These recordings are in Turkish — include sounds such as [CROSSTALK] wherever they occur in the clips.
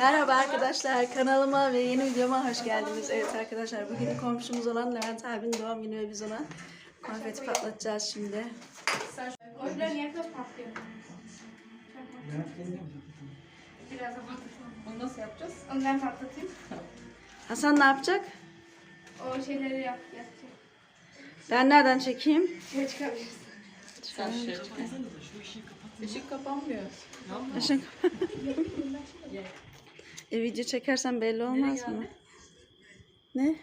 Merhaba arkadaşlar kanalıma ve yeni videoma hoş geldiniz. Evet arkadaşlar bugün komşumuz olan Levent abinin doğum günü ve biz ona konfeti patlatacağız şimdi. Orada niye patlıyor? Biraz da. Bunu nasıl yapacağız? Onu ben patlatayım. Hasan ne yapacak? O şeyleri yap, yapacak. Ben nereden çekeyim? Şöyle çıkabilirsin. Sen şey Işık kapanmıyor. Işık. [LAUGHS] e, video çekersen belli olmaz mı? Ne?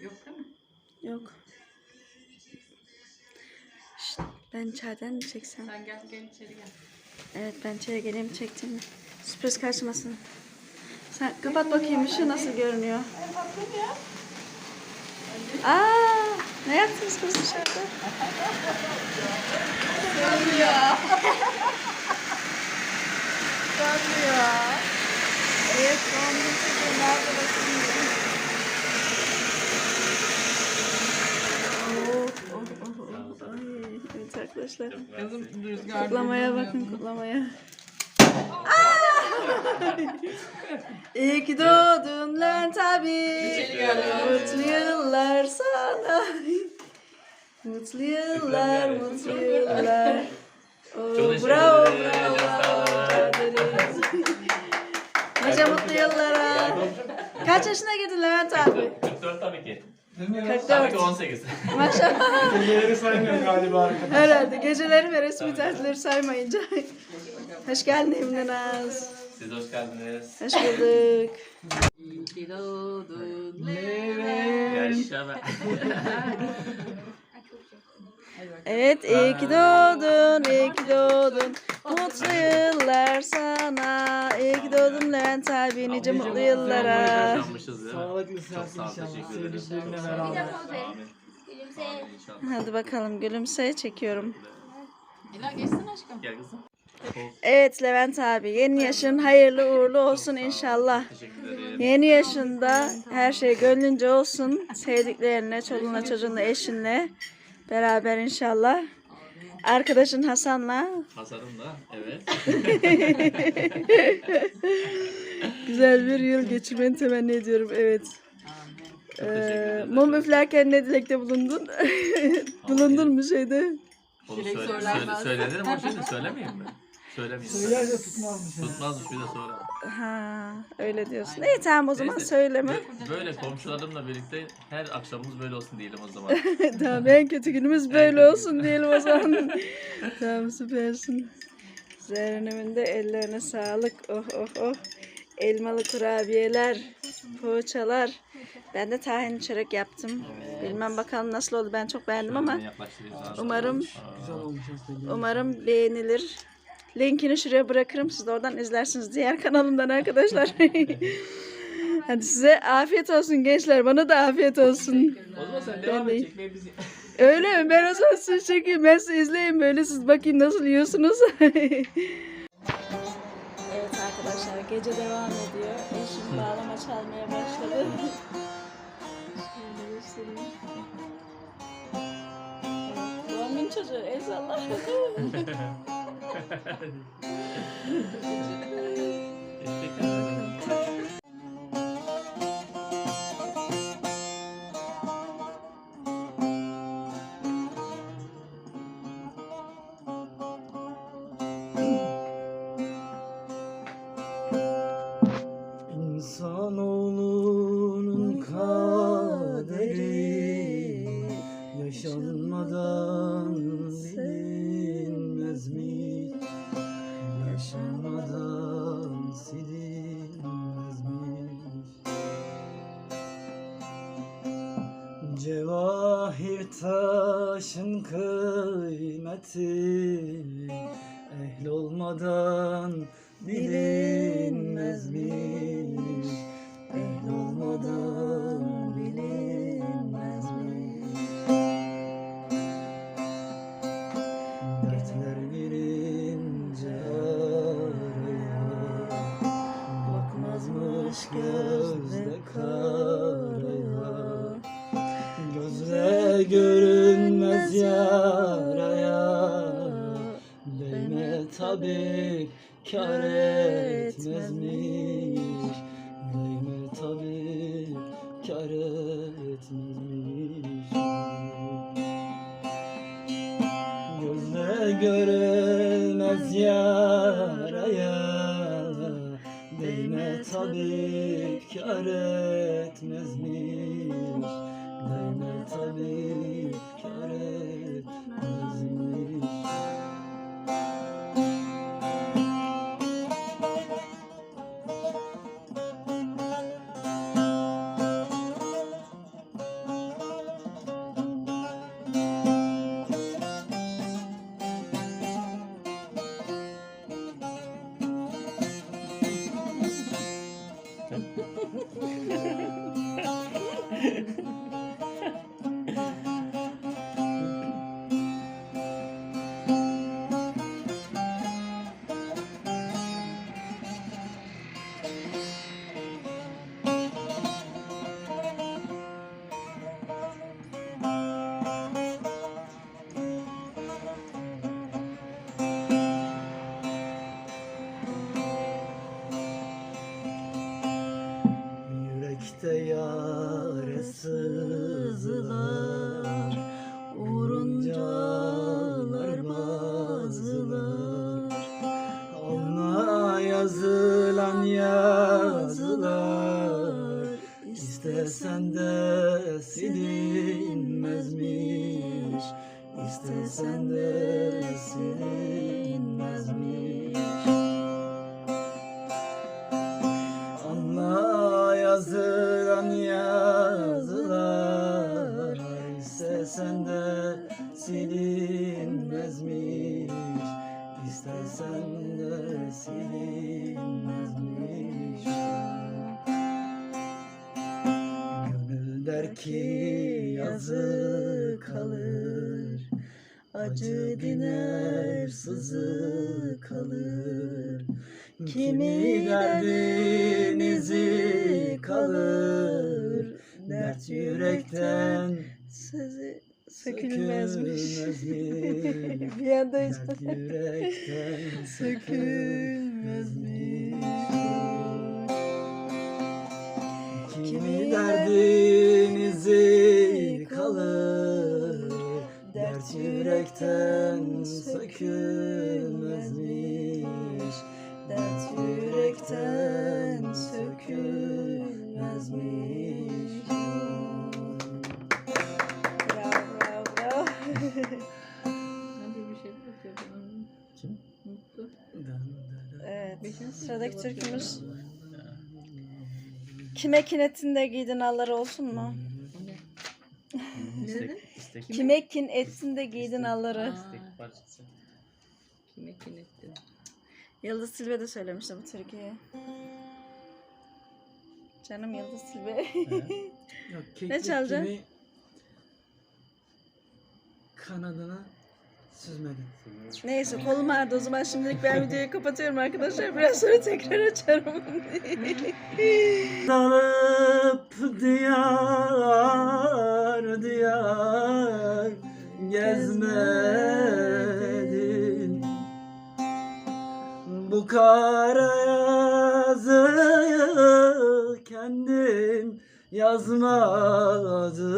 Yok değil mi? Yok. Şşt, ben içeriden mi çeksem? Sen gel gel içeri gel. Evet ben içeri geleyim çektim. Sürpriz kaçmasın. Sen kapat bakayım ışığı nasıl görünüyor. Aa, ne yaptınız kız dışarıda? Evet, doğum günü çocuğu nerede bakayım? Oh, oh, oh, oh. Ay, evet arkadaşlar. Kızım rüzgar. Kutlamaya bakın kutlamaya. İyi ki doğdun Levent abi. Mutlu yıllar sana. Mutlu yıllar, mutlu yıllar. Teşekkür bravo, bravo. Nice mutlu yıllara. Kaç yaşına girdin Levent abi? 44 tabii ki. Tabii 44. ki 18. Maşallah. Geceleri saymıyorum galiba arkadaşlar. Herhalde geceleri ve resmi tatilleri saymayınca. Hoş geldin Emine Naz. Siz hoş geldiniz. Hoş bulduk. İyi doğdun Yaşa be. Evet, iyi ki doğdun, iyi ki doğdun. Mutlu yıllar sana. Doğdun Levent abi, nice mutlu yıllara. Sağlıklı ol, inşallah. Sevdiklerine beraber. İnşallah. Hadi bakalım gülümse çekiyorum. Ela geçsin aşkım. Gel kızım. Evet Levent abi, yeni yaşın hayırlı uğurlu olsun inşallah. Teşekkür ederim. Yeni yaşında her şey gönlünce olsun. Sevdiklerine, çoluğuna, çocuğuna, eşinle beraber inşallah. Arkadaşın Hasan'la Hasan'ım da evet. [LAUGHS] güzel bir yıl geçirmeni temenni ediyorum. Evet. Çok teşekkür Ee, ederim. mum üflerken ne dilekte bulundun? [LAUGHS] bulundun mu şeyde? Onu söyle, söylenir ama şimdi söylemeyeyim mi? [LAUGHS] Söylemeyeyim. Söylerse tutmazmış. yani. Tutmazmış bir de sonra. Ha, öyle diyorsun. İyi tamam o zaman Neyse, söyleme. bö- Böyle komşularımla birlikte her akşamımız böyle olsun diyelim o zaman. [LAUGHS] tamam en kötü günümüz böyle kötü olsun diyelim o [LAUGHS] zaman. tamam süpersin. Zehren'imin de ellerine sağlık. Oh oh oh. Elmalı kurabiyeler, poğaçalar. Ben de tahin çörek yaptım. Bilmem bakalım nasıl oldu. Ben çok beğendim ama umarım Güzel olmuş aslında. umarım beğenilir. Linkini şuraya bırakırım. Siz de oradan izlersiniz diğer kanalımdan arkadaşlar. [LAUGHS] Hadi size afiyet olsun gençler. Bana da afiyet olsun. O zaman sen devam de- et çekmeye. [LAUGHS] Öyle mi? Ben o zaman sizi çekeyim. Ben sizi izleyin böyle. Siz bakayım nasıl yiyorsunuz. [LAUGHS] evet arkadaşlar gece devam ediyor. Eşim bağlama çalmaya başladı. Şöyle göstereyim. Doğum günü çocuğu. [LAUGHS] Esse cara né? big, cut it Acı diner sızı kalır. Kimi derdin izi kalır? Dert yürekten Sizi sökülmezmiş. [LAUGHS] bir anda yürekten [LAUGHS] sökülmezmiş. Kimi derdin Dert yürekten sökülmezmiş Dert yürekten sökülmezmiş Bravo bravo bravo. Hadi bir şey bana. Kim? Mutlu. evet. Sıradaki türkümüz Kime kin etinde giydin alları olsun mu? İstek, istek, Kime kin etsin de giydin alları. istek parçası. Kime kin ettin? Yıldız Silve de söylemişti bu türküyü. Canım Yıldız Silve. [LAUGHS] Yok, Ne çalacaksın? gibi Kanadını süzmedin. Neyse kolum ağrıdı o zaman şimdilik ben videoyu kapatıyorum arkadaşlar. Biraz sonra tekrar açarım. [LAUGHS] Dalıp diyar diyar gezmedin Bu kara yazıyı kendim yazmadım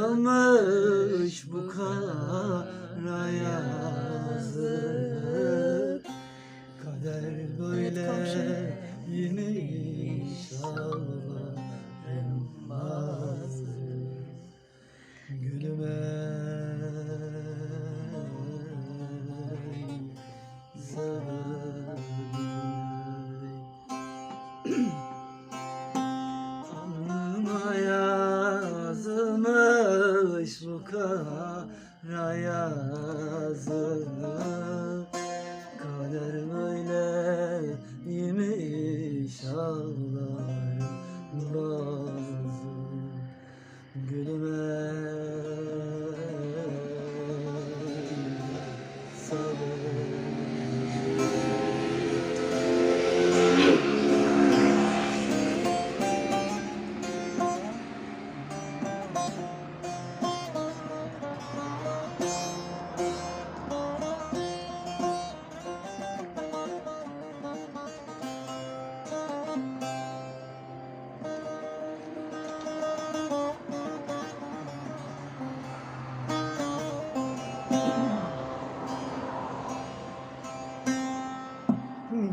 Yazılmış bu kara yazı. Kader böyle yemiş Allah'ım kara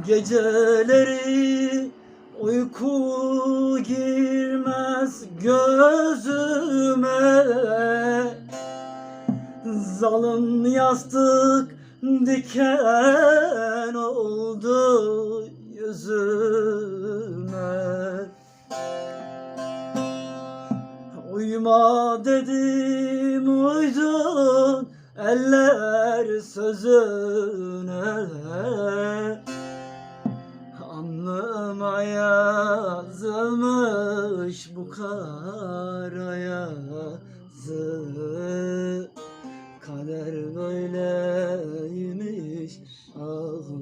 Geceleri uyku girmez gözüme. Zalim yastık diken oldu yüzüme. Uyuma dedim uydun eller sözüne Alnıma yazılmış bu kara yazı. Kader böyleymiş ağlarım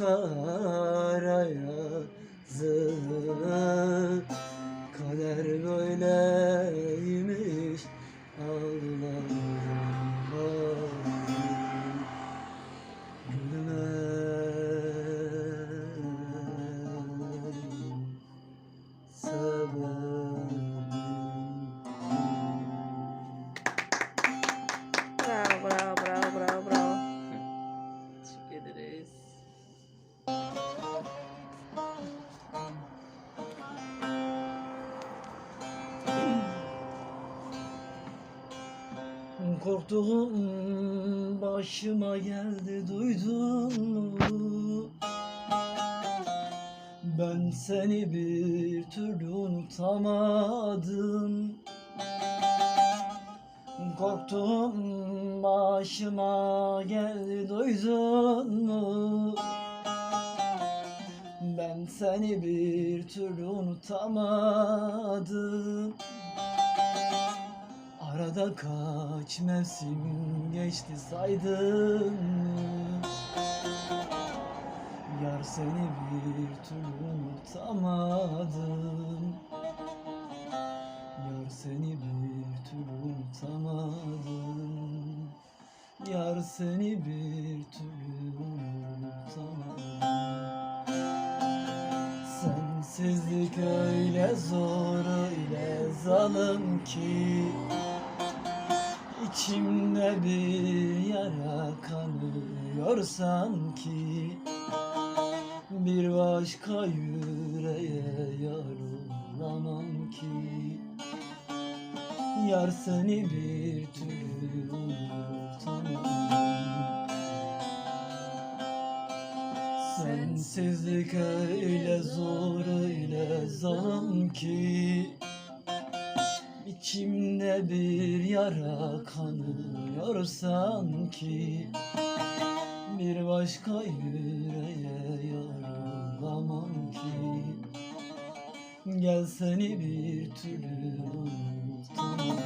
yazılmış geldi duydun mu? Ben seni bir türlü unutamadım Korktuğum başıma geldi duydun mu? Ben seni bir türlü unutamadım Arada kaç mevsim geçti saydın? Yar seni bir türlü unutamadım Yar seni bir türlü unutamadım Yar seni bir türlü unutamadım Sensizlik öyle zor öyle zalim ki İçimde bir yara kanıyor sanki. Bir başka yüreğe yar olamam ki. Yar seni bir türlü unutamam. Sensizlik öyle zor öyle zalim ki İçimde bir yara kanıyor sanki. Bir başka yüreğe yar olamam ki. Gel seni bir türlü unutamam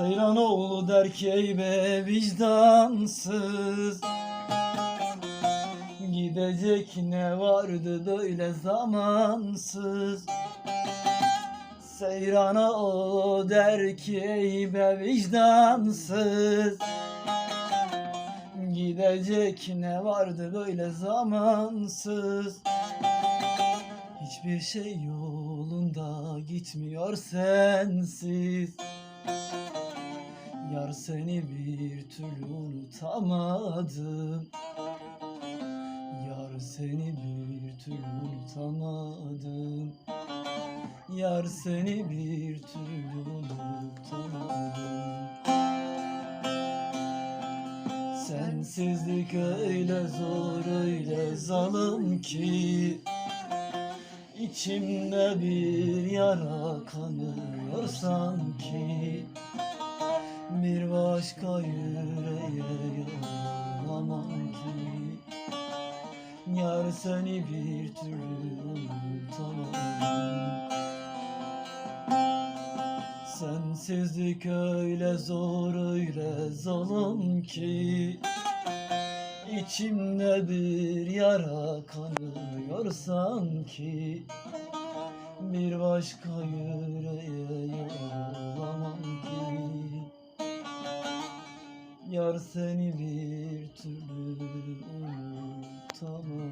Seyranoğlu der ki ey be vicdansız. Gidecek ne vardı böyle zamansız. Seyranoğlu der ki ey be vicdansız. Gidecek ne vardı böyle zamansız. Hiçbir şey yolunda gitmiyor sensiz Yar seni bir türlü unutamadım. Yar seni bir türlü unutamadım. Yar seni bir türlü unutamadım. Sensizlik öyle zor öyle zalim ki İçimde bir yara kanıyor sanki Bir başka yüreğe yoramam ki. Yar seni bir türlü unutamam Sensizlik öyle zor öyle zalim ki. İçimde bir yara kanıyor sanki Bir başka yüreğe yoramam ki Yar seni bir türlü unutamam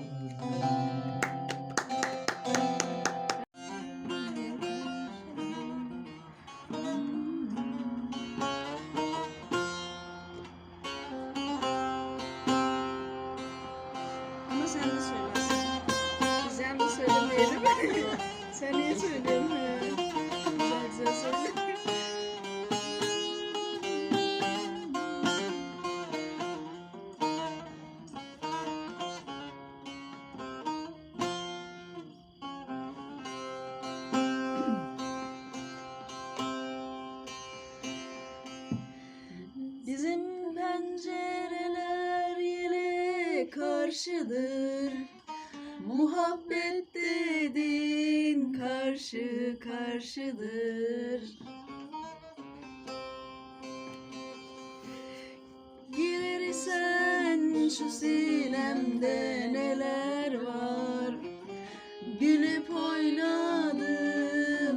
karşıdır. Muhabbet dedin karşı karşıdır. Girersen şu sinemde neler var? Gülüp oynadım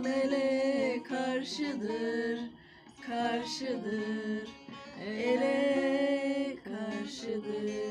ele karşıdır Karşıdır. Ele karşıdır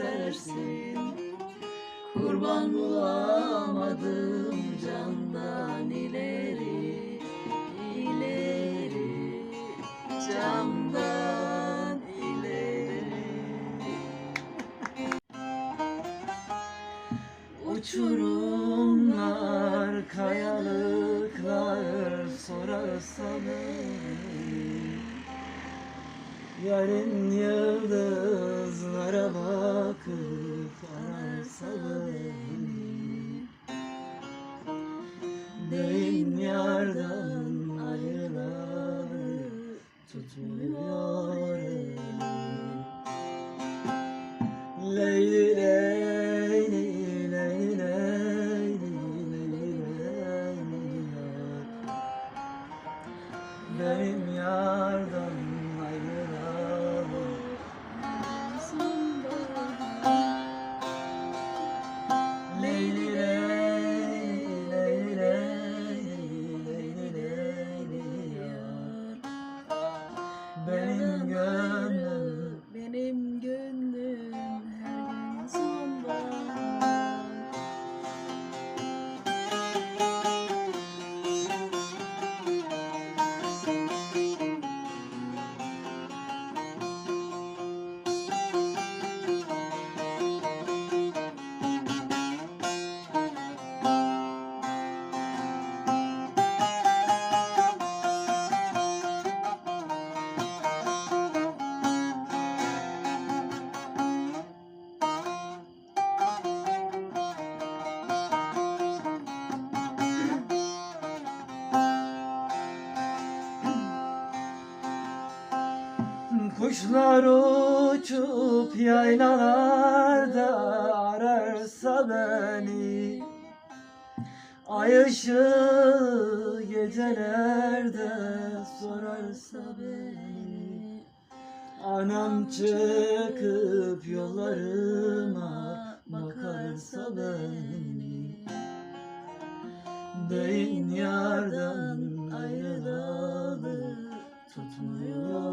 kurban Yarın yıldızlara bakıp ararsanız Deyin yardan ayrılanı tutmuyor Kuşlar uçup yaylalarda ararsa beni. Ay ışığı gecelerde sorarsa beni. Anam çıkıp yollarıma bakarsa beni. Beyin yardan ayrılalı tutmuyor